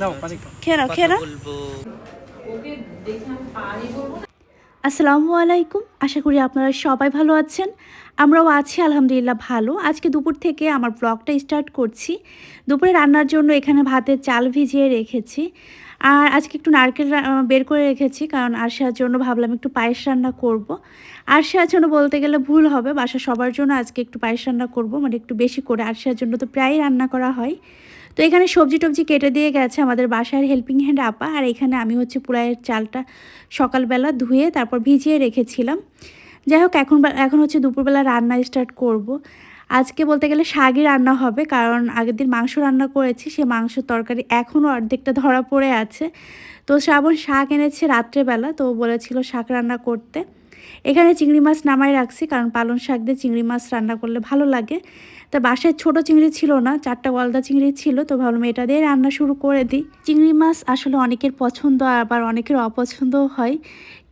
দাও পানি খেয়ে নাও খেয়ে নাও। আসসালামু আলাইকুম আশা করি আপনারা সবাই ভালো আছেন। আমরাও আছি আলহামদুলিল্লাহ ভালো। আজকে দুপুর থেকে আমার ব্লগটা স্টার্ট করছি। দুপুরে রান্নার জন্য এখানে ভাতের চাল ভিজিয়ে রেখেছি। আর আজকে একটু নারকেল বের করে রেখেছি কারণ আরশার জন্য ভাবলাম একটু পায়েস রান্না করব। আরশার জন্য বলতে গেলে ভুল হবে বাসা সবার জন্য আজকে একটু পায়েস রান্না করব মানে একটু বেশি করে। আরশার জন্য তো প্রায়ই রান্না করা হয়। তো এখানে সবজি টবজি কেটে দিয়ে গেছে আমাদের বাসার হেল্পিং হ্যান্ড আপা, আর এখানে আমি হচ্ছে পুরাইয়ের চালটা সকালবেলা ধুয়ে তারপর ভিজিয়ে রেখেছিলাম। যাই হোক, এখন এখন হচ্ছে দুপুরবেলা রান্না স্টার্ট করব। আজকে বলতে গেলে শাকই রান্না হবে, কারণ আগের দিন মাংস রান্না করেছি, সে মাংস তরকারি এখনও অর্ধেকটা ধরা পড়ে আছে। তো শ্রাবণ শাক এনেছে রাত্রেবেলা, তো বলেছিল শাক রান্না করতে। এখানে চিংড়ি মাছ নামাই রাখছি, কারণ পালং শাক দিয়ে চিংড়ি মাছ রান্না করলে ভালো লাগে। তা বাসায় ছোট চিংড়ি ছিল না, চারটা গলদা চিংড়ি ছিল, তো ভাবলাম এটা দিয়ে রান্না শুরু করে দিই। চিংড়ি মাছ আসলে অনেকের পছন্দ, আবার অনেকের অপছন্দও হয়।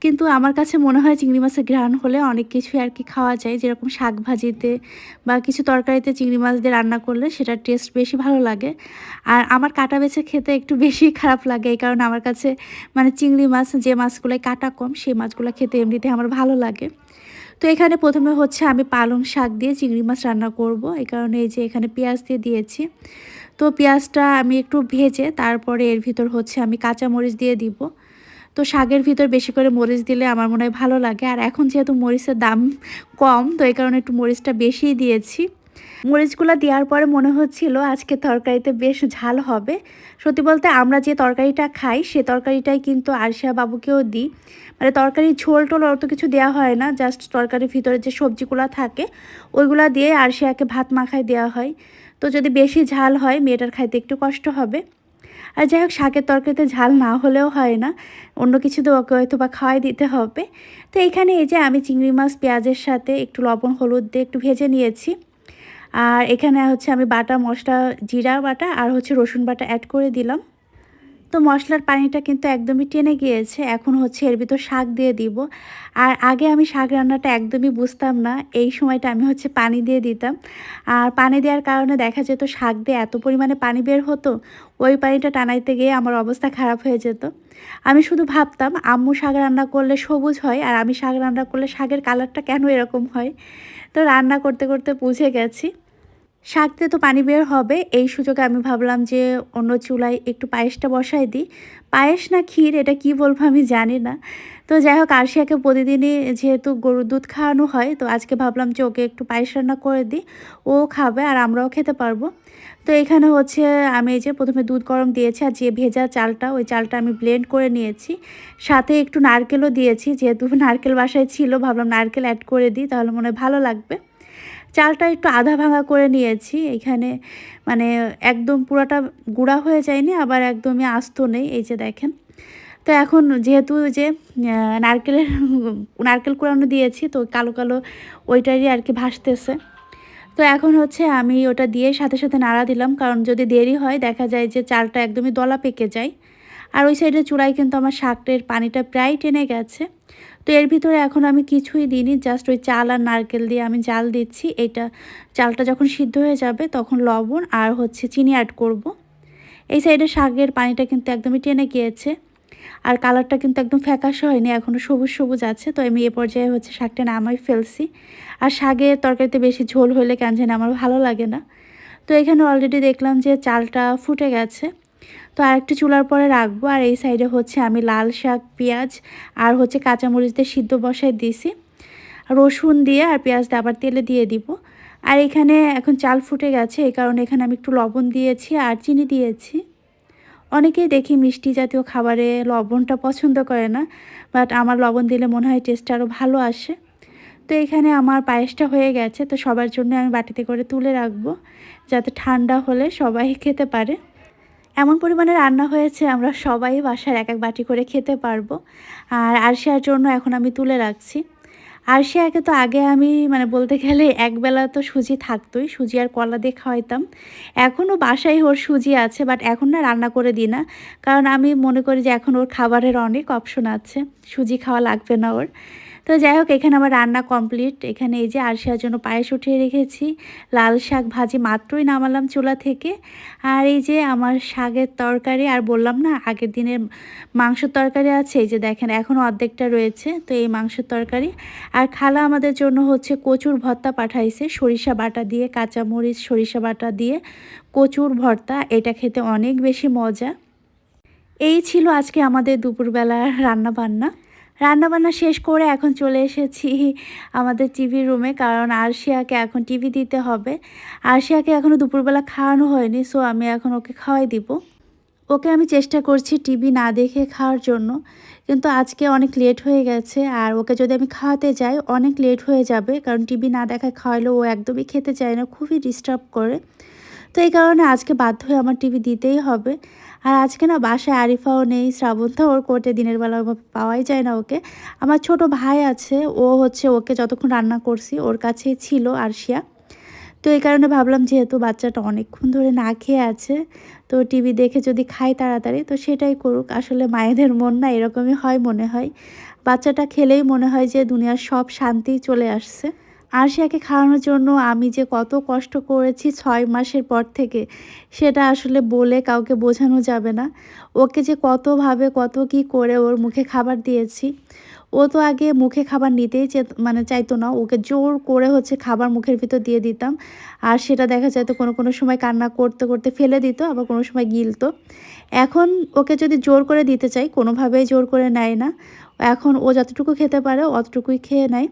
কিন্তু আমার কাছে মনে হয় চিংড়ি মাছের ঘ্রাণ হলে অনেক কিছুই আর কি খাওয়া যায়। যেরকম শাক ভাজিতে বা কিছু তরকারিতে চিংড়ি মাছ দিয়ে রান্না করলে সেটার টেস্ট বেশি ভালো লাগে। আর আমার কাটা বেছে খেতে একটু বেশি খারাপ লাগে, এই কারণে আমার কাছে মানে চিংড়ি মাছ, যে মাছগুলোয় কাটা কম, সেই মাছগুলো খেতে এমনিতে আমার ভালো লাগে। তো এখানে প্রথমে হচ্ছে আমি পালং শাক দিয়ে চিংড়ি মাছ রান্না করব। এই কারণে এই যে এখানে পেঁয়াজ দিয়ে দিয়েছি। তো পেঁয়াজটা আমি একটু ভেজে তারপরে এর ভিতর হচ্ছে আমি কাঁচা মরিচ দিয়ে দিব। তো শাকের ভিতর বেশি করে মরিচ দিলে আমার মনে হয় ভালো লাগে। আর এখন যেহেতু মরিচের দাম কম, তো এই কারণে একটু মরিচটা বেশিই দিয়েছি। মরিচগুলো দেওয়ার পরে মনে হচ্ছিল আজকে তরকারিতে বেশ ঝাল হবে। সত্যি বলতে আমরা যে তরকারিটা খাই, সে তরকারিটাই কিন্তু আরশিয়া বাবুকেও দিই। মানে তরকারি ঝোল টোল অত কিছু দেওয়া হয় না, জাস্ট তরকারির ভিতরে যে সবজিগুলো থাকে, ওইগুলা দিয়ে আরশিয়াকে ভাত মাখায় দেওয়া হয়। তো যদি বেশি ঝাল হয়, মেয়েটার খাইতে একটু কষ্ট হবে। আর যাই হোক, শাকের তরকারিতে ঝাল না হলেও হয় না। অন্য কিছু তো ওকে হয়তো বা খাওয়াই দিতে হবে। তো এখানে এই যে আমি চিংড়ি মাছ, পেঁয়াজের সাথে একটু লবণ, হলুদ দিয়ে একটু ভেজে নিয়েছি। আর এখানে হচ্ছে আমি বাটা, মশলা, জিরা বাটা আর হচ্ছে রসুন বাটা অ্যাড করে দিলাম। তো মশলার পানিটা কিন্তু একদমই টেনে গিয়েছে, এখন হচ্ছে এর ভিতর শাক দিয়ে দিব। আর আগে আমি শাক রান্নাটা একদমই বুঝতাম না, এই সময়টা আমি হচ্ছে পানি দিয়ে দিতাম। আর পানি দেওয়ার কারণে দেখা যেত শাক দিয়ে এত পরিমাণে পানি বের হতো, ওই পানিটা টানাইতে গিয়ে আমার অবস্থা খারাপ হয়ে যেত। আমি শুধু ভাবতাম, আম্মু শাক রান্না করলে সবুজ হয় আর আমি শাক রান্না করলে শাকের কালারটা কেন এরকম হয়? তো রান্না করতে করতে বুঝে গেছি। শাক দিয়ে তো পানি বের হবে। এই সুযোগে আমি ভাবলাম যে অন্য চুলায় একটু পায়েসটা বসাই দিই। পায়েস না ক্ষীর, এটা কি বলব আমি জানি না। তো যাই হোক, আরশিয়াকে প্রতিদিনই যেহেতু গরুর দুধ খাওয়ানো হয়, তো আজকে ভাবলাম যে ওকে একটু পায়েস রান্না করে দিই। ও খাবে আর আমরাও খেতে পারব। তো এখানে হচ্ছে আমি এই যে প্রথমে দুধ গরম দিয়েছি আর যে ভেজা চালটা, ওই চালটা আমি ব্লেন্ড করে নিয়েছি। সাথে একটু নারকেলও দিয়েছি, যেহেতু নারকেল বাসায় ছিল, ভাবলাম নারকেল অ্যাড করে দিই, তাহলে মনে হয় ভালো লাগবে। চালটা একটু আধা ভাঙা করে নিয়েছি। এখানে মানে একদম পুরাটা গুঁড়া হয়ে যায়নি, আবার একদমই আস্ত নেই, এই যে দেখেন। তো এখন যেহেতু যে নারকেলের, নারকেল কুড়ানো দিয়েছি, তো কালো কালো ওইটারই আর কি ভাসতেছে। তো এখন হচ্ছে আমি ওটা দিয়ে সাথে সাথে নাড়া দিলাম, কারণ যদি দেরি হয়, দেখা যায় যে চালটা একদমই দলা পেকে যায়। আর ওই সাইডে চূড়ায় কিন্তু আমার শাকটের পানিটা প্রায় টেনে গেছে। তো এর ভিতরে এখন আমি কিছুই দিইনি জাস্ট ওই চাল আর নারকেল দিয়ে আমি জাল দিচ্ছি। এটা চালটা যখন সিদ্ধ হয়ে যাবে তখন লবণ আর হচ্ছে চিনি অ্যাড করব। এই সাইডে শাকের পানিটা কিন্তু একদমই টেনে গিয়েছে আর কালারটা কিন্তু একদম ফ্যাকাশে হয়নি এখনও সবুজ সবুজ আছে। তো আমি এ পর্যায়ে হচ্ছে শাকটা নামাই ফেলছি। আর শাকের তরকারিতে বেশি ঝোল হলে কেন জানি আমার ভালো লাগে না। তো এখানে অলরেডি দেখলাম যে চালটা ফুটে গেছে। তো আরেকটি চুলার পরে রাখব। আর এই সাইডে হচ্ছে আমি লাল শাক, পেঁয়াজ আর হচ্ছে কাঁচামরিচ দিয়ে সিদ্ধ বসায় দিয়েছি রসুন দিয়ে আর পেঁয়াজ দিয়ে আবার তেলে দিয়ে দিব। আর এখানে এখন চাল ফুটে গেছে, এই কারণে এখানে আমি একটু লবণ দিয়েছি আর চিনি দিয়েছি। অনেকেই দেখি মিষ্টি জাতীয় খাবারে লবণটা পছন্দ করে না বাট আমার লবণ দিলে মনে হয় টেস্টটা আরও ভালো আসে। তো এখানে আমার পায়েসটা হয়ে গেছে, তো সবার জন্য আমি বাটিতে করে তুলে রাখব, যাতে ঠান্ডা হলে সবাই খেতে পারে। এমন পরিমাণে রান্না হয়েছে, আমরা সবাই বাসার এক এক বাটি করে খেতে পারব। আর আরশিয়ার জন্য এখন আমি তুলে রাখছি। আরশিয়াকে তো আগে আমি মানে বলতে গেলে একবেলা তো সুজি থাকতোই, সুজি আর কলা দিয়ে খাওয়াইতাম। এখনও বাসায় ওর সুজি আছে বাট এখন না রান্না করে দিই না। কারণ আমি মনে করি যে এখন ওর খাবারের অনেক অপশন আছে। সুজি খাওয়া লাগবে না ওর। তো যাই হোক, এখানে আমার রান্না কমপ্লিট। এখানে এই যে আরশিয়ার জন্য পায়েস উঠিয়ে রেখেছি। লাল শাক ভাজি মাত্রই নামালাম চুলা থেকে। আর এই যে আমার শাকের তরকারি, আর বললাম না, আগের দিনের মাংসের তরকারি আছে, এই যে দেখেন এখনও অর্ধেকটা রয়েছে, তো এই মাংসের তরকারি। আর খালা আমাদের জন্য হচ্ছে কচুর ভর্তা পাঠাইছে, সরিষা বাটা দিয়ে, কাঁচামরিচ, সরিষা বাটা দিয়ে। কচুর ভর্তা, এটা খেতে অনেক বেশি মজা। এই ছিল আজকে আমাদের দুপুরবেলার রান্না বান্না রান্নাবান্না শেষ করে এখন চলে এসেছি আমাদের টিভি রুমে কারণ আরশিয়াকে এখন টিভি দিতে হবে। আরশিয়াকে এখনও দুপুরবেলা খাওয়ানো হয়নি সো আমি এখন ওকে খাওয়াই দিব। ওকে আমি চেষ্টা করছি টিভি না দেখে খাওয়ার জন্য, কিন্তু আজকে অনেক লেট হয়ে গেছে, আর ওকে যদি আমি খাওয়াতে যাই, অনেক লেট হয়ে যাবে, কারণ টিভি না দেখায় খাওয়ালে ও একদমই খেতে চায় না, খুবই ডিস্টার্ব করে। তো এই কারণে আজকে বাধ্য হয়ে আমার টিভি দিতেই হবে। আর আজকে না বাসায় আরিফাও নেই, শ্রাবন্ত ওর কোর্টে দিনের বেলা ওইভাবে পাওয়াই যায় না ওকে। আমার ছোট ভাই আছে, ও হচ্ছে ওকে যতক্ষণ রান্না করছি ওর কাছেই ছিল আরশিয়া। তো এই কারণে ভাবলাম যেহেতু বাচ্চাটা অনেকক্ষণ ধরে না খেয়ে আছে, তো টিভি দেখে যদি খায় তাড়াতাড়ি, তো সেটাই করুক। আসলে মায়েদের মন না এরকমই হয় মনে হয়। বাচ্চাটা খেলেই মনে হয় যে দুনিয়ার সব শান্তি চলে আসছে। আরশিয়াকে খাওয়ানোর জন্য আমি যে কত কষ্ট করেছি ছয় মাসের পর থেকে, সেটা আসলে বলে কাউকে বোঝানো যাবে না। ওকে যে কতভাবে কত কি করে ওর মুখে খাবার দিয়েছি, ও তো আগে মুখে খাবার নিতেই মানে চাইতো না, ওকে জোর করে হচ্ছে খাবার মুখের ভিতর দিয়ে দিতাম। আর সেটা দেখা যেত কোনো কোনো সময় কান্না করতে করতে ফেলে দিত, আবার কোনো সময় গিলতো। এখন ওকে যদি জোর করে দিতে চাই, কোনোভাবেই জোর করে নেয় না। এখন ও যতটুকু খেতে পারে, অতটুকুই খেয়ে নেয়।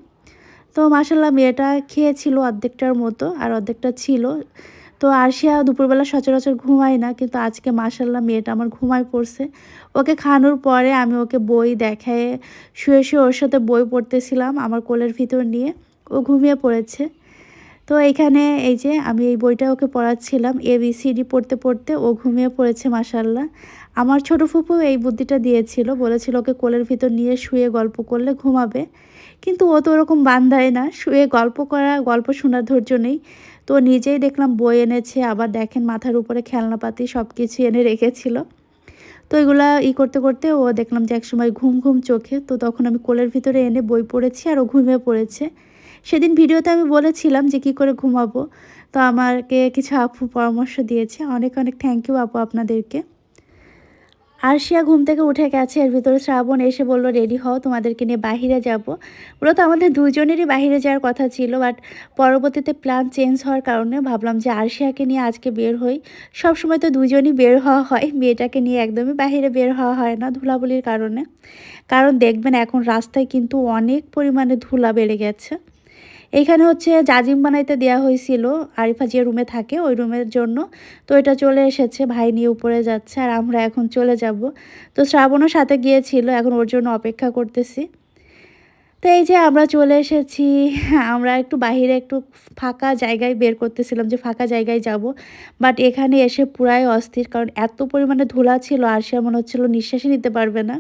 তো মাসাল্লাহ মেয়েটা খেয়েছিল অর্ধেকটার মতো আর অর্ধেকটা ছিল। তো আরশিয়া দুপুরবেলা সচরাচর ঘুমায় না কিন্তু আজকে মাসাল্লাহ মেয়েটা আমার ঘুমায় পড়ছে। ওকে খাওয়ানোর পরে আমি ওকে বই দেখায় শুয়ে শুয়ে ওর সাথে বই পড়তেছিলাম আমার কোলের ভিতর নিয়ে। ও ঘুমিয়ে পড়েছে। তো এখানে এই যে আমি এই বইটা ওকে পড়াচ্ছিলাম এ বি সি ডি পড়তে পড়তে ও ঘুমিয়ে পড়েছে মাসাল্লাহ আমার ছোটো ফুপু এই বুদ্ধিটা দিয়েছিল বলেছিল ওকে কোলের ভিতর নিয়ে শুয়ে গল্প করলে ঘুমাবে। কিন্তু ও তো ওরকম বান্ধায় না। শুয়ে গল্প করা, গল্প শোনার ধৈর্য নেই। তো নিজেই দেখলাম বই এনেছে, আবার দেখেন মাথার উপরে খেলনাপাতি সব কিছু এনে রেখেছিল। তো এগুলা ই করতে করতে ও দেখলাম যে একসময় ঘুম ঘুম চোখে, তো তখন আমি কোলের ভিতরে এনে বই পড়েছি আর ও ঘুমিয়ে পড়েছে। সেদিন ভিডিওতে আমি বলেছিলাম যে কি করে ঘুমাবো। তো আমাকে কিছু আপু পরামর্শ দিয়েছে। অনেক অনেক থ্যাংক ইউ আপু আপনাদেরকে। আরশিয়া ঘুম থেকে উঠে গেছে। এর ভিতরে শ্রাবণ এসে বলল, রেডি হও, তোমাদেরকে নিয়ে বাহিরে যাব। মূলত আমাদের দুজনেরই বাহিরে যাওয়ার কথা ছিল, বাট পরবর্তীতে প্ল্যান চেঞ্জ হওয়ার কারণে ভাবলাম যে আরশিয়াকে নিয়ে আজকে বের হই। সব সময় তো দুজনই বের হওয়া হয়, মেয়েটাকে নিয়ে একদমই বাহিরে বের হওয়া হয় না ধুলাবলির কারণে। কারণ দেখবেন এখন রাস্তায় কিন্তু অনেক পরিমাণে ধুলা বেড়ে গেছে। এখানে হচ্ছে জাজিম বানাইতে দেওয়া হয়েছিল, আরিফা যে রুমে থাকে ওই রুমের জন্য। তো এটা চলে এসেছে, ভাই নিয়ে উপরে যাচ্ছে আর আমরা এখন চলে যাব। তো শ্রাবণও সাথে গিয়েছিল, এখন ওর জন্য অপেক্ষা করতেছি। তো এই যে আমরা চলে এসেছি, আমরা একটু বাহিরে একটু ফাঁকা জায়গায় বের করতেছিলাম যে ফাঁকা জায়গায় যাব। বাট এখানে এসে পুরাই অস্থির, কারণ এত পরিমাণে ধুলা ছিল আর সে মনে হচ্ছিল নিঃশ্বাসই নিতে পারবে না।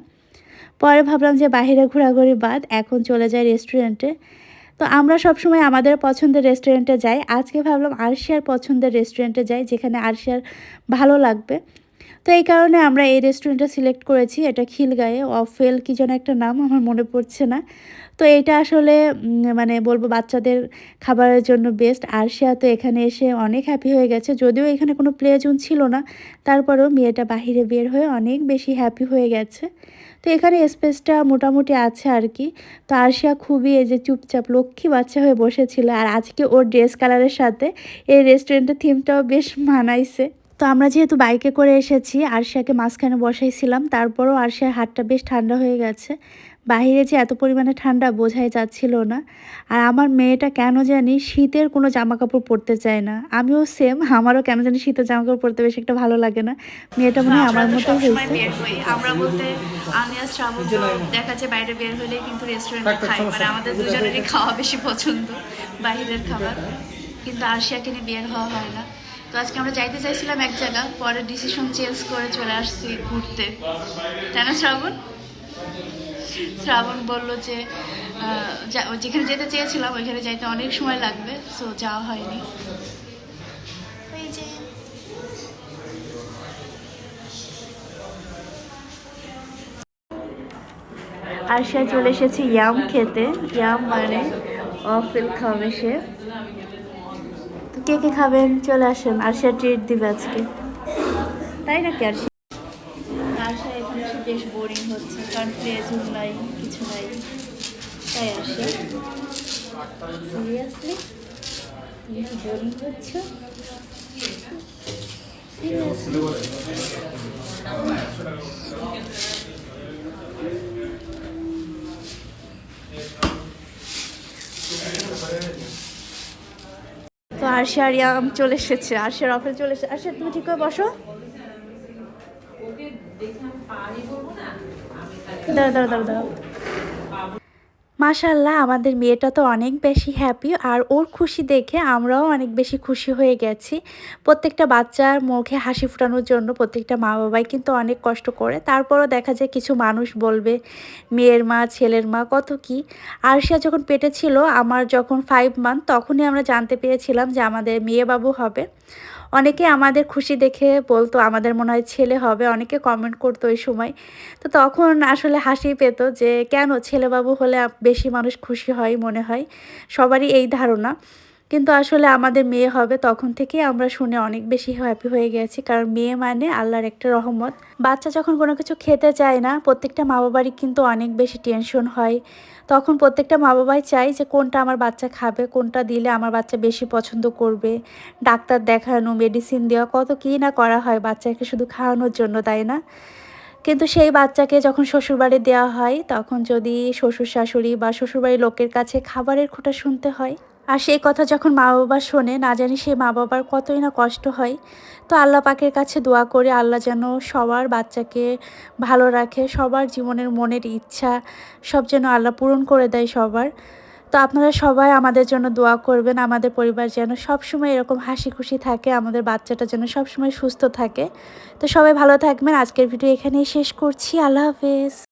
পরে ভাবলাম যে বাহিরে ঘোরাঘুরি বাদ, এখন চলে যায় রেস্টুরেন্টে তো আমরা সবসময় আমাদের পছন্দের রেস্টুরেন্টে যাই। আজকে ভাবলাম আরশিয়ার পছন্দের রেস্টুরেন্টে যাই, যেখানে আরশিয়ার ভালো লাগবে। তো এই কারণে আমরা এই রেস্টুরেন্টটা সিলেক্ট করেছি। এটা খিলগায়ে। অফেল কি যেন একটা নাম, আমার মনে পড়ছে না। তো এটা আসলে মানে বলব বাচ্চাদের খাবারের জন্য বেস্ট আরশিয়া তো এখানে এসে অনেক হ্যাপি হয়ে গেছে। যদিও এখানে কোনো প্লে জোন ছিল না, তারপরেও মেয়েটা বাহিরে বের হয়ে অনেক বেশি হ্যাপি হয়ে গেছে। তো এখানে স্পেসটা মোটামুটি আছে আর কি। তো আরশিয়া খুবই এই যে চুপচাপ লক্ষ্মী বাচ্চা হয়ে বসেছিল। আর আজকে ওর ড্রেস কালারের সাথে এই রেস্টুরেন্টের থিমটাও বেশ মানাইছে। তো আমরা যেহেতু বাইকে করে এসেছি আরশিয়াকে মাঝখানে বসাইছিলাম তারপরও আরশিয়ার হাতটা বেশ ঠান্ডা হয়ে গেছে। বাহিরে যে এত পরিমাণে ঠান্ডা বোঝাই যাচ্ছিল না। আর আমার মেয়েটা কেন জানি শীতের কোনো জামা কাপড় পরতে চায় না। আমিও সেম আমারও কেন জানি শীতের জামা কাপড় পরতে বেশি একটা ভালো লাগে না। মেয়েটা মনে হয় আমার মতো হয়েছে। আমরা বলতে আমি আর শ্রাবণ দেখা যায় বাইরে বের হলেই কিন্তু রেস্টুরেন্টে খাই মানে আমাদের দুজনেরই খাওয়া বেশি পছন্দ বাইরের খাবার। কিন্তু আরশিয়াকে নিয়ে বের হওয়া হয় না। তো আজকে আমরা যাইতে চাইছিলাম এক জায়গা পরে ডিসিশন চেঞ্জ করে চলে আসছি ঘুরতে। তাই না শ্রাবণ? শ্রাবণ বলল যে যা- যেখানে যেতে চেয়েছিলাম ওইখানে যাইতে অনেক সময় লাগবে সো যাওয়া হয়নি। আর সে চলে এসেছে ইয়াম খেতে। ইয়াম মানে অফেল খাবে সে। কে কে খাবেন? চলে আসেন। আর সে ট্রিট দিবে আজকে। তাই নাকি? আর আর এখানে বেশ বোরিং হচ্ছে। কারণ প্লেজুর নাই, কিছু নাই। তাই আসে সিরিয়াসলি কি বোরিং হচ্ছ তো আরশি আর ইয়াম চলে এসেছে আরশের অফিস চলে এসেছে আরশি তুমি ঠিক করে বসো। দাঁড়া দাঁড়া দাঁড়া দাঁড়াও। মাশাল্লাহ আমাদের মেয়েটা তো অনেক বেশি হ্যাপি আর ওর খুশি দেখে আমরাও অনেক বেশি খুশি হয়ে গেছি। প্রত্যেকটা বাচ্চার মুখে হাসি ফোটানোর জন্য প্রত্যেকটা মা বাবাই কিন্তু অনেক কষ্ট করে। তারপরও দেখা যায় কিছু মানুষ বলবে, মেয়ের মা, ছেলের মা, কত কি? আরশিয়া যখন পেটে ছিল, আমার যখন ফাইভ মান্থ তখনই আমরা জানতে পেরেছিলাম যে আমাদের মেয়ে বাবু হবে। অনেকে আমাদের খুশি দেখে বলতো, আমাদের মনে হয় ছেলে হবে। অনেকে কমেন্ট করতো ওই সময়। তো তখন আসলে হাসি পেত যে, কেন ছেলেবাবু হলে বেশি মানুষ খুশি হয় মনে হয়? সবারই এই ধারণা। কিন্তু আসলে আমাদের মেয়ে হবে তখন থেকে আমরা শুনে অনেক বেশি হ্যাপি হয়ে গেছি। কারণ মেয়ে মানে আল্লাহর একটা রহমত। বাচ্চা যখন কোনো কিছু খেতে চায় না, প্রত্যেকটা মা বাবারই কিন্তু অনেক বেশি টেনশন হয়। তখন প্রত্যেকটা মা বাবাই চায় যে কোনটা আমার বাচ্চা খাবে, কোনটা দিলে আমার বাচ্চা বেশি পছন্দ করবে। ডাক্তার দেখানো মেডিসিন দেওয়া, কত কী না করা হয় বাচ্চাকে শুধু খাওয়ানোর জন্য, তাই না? কিন্তু সেই বাচ্চাকে যখন শ্বশুরবাড়ি দেওয়া হয়, তখন যদি শ্বশুর শাশুড়ি বা শ্বশুরবাড়ির লোকের কাছে খাবারের খোঁটা শুনতে হয় আর সেই কথা যখন মা বাবা শোনে, না জানি সেই মা বাবার কতই না কষ্ট হয়, তো আল্লাহ পাকের কাছে দোয়া করে আল্লাহ যেন সবার বাচ্চাকে ভালো রাখে, সবার জীবনের মনের ইচ্ছা সব যেন আল্লাহ পূরণ করে দেয় সবার। তো আপনারা সবাই আমাদের জন্য দোয়া করবেন, আমাদের পরিবার যেন সবসময় এরকম হাসি খুশি থাকে, আমাদের বাচ্চাটা যেন সবসময় সুস্থ থাকে। তো সবাই ভালো থাকবেন, আজকের ভিডিও এখানেই শেষ করছি, আল্লাহ হাফেজ।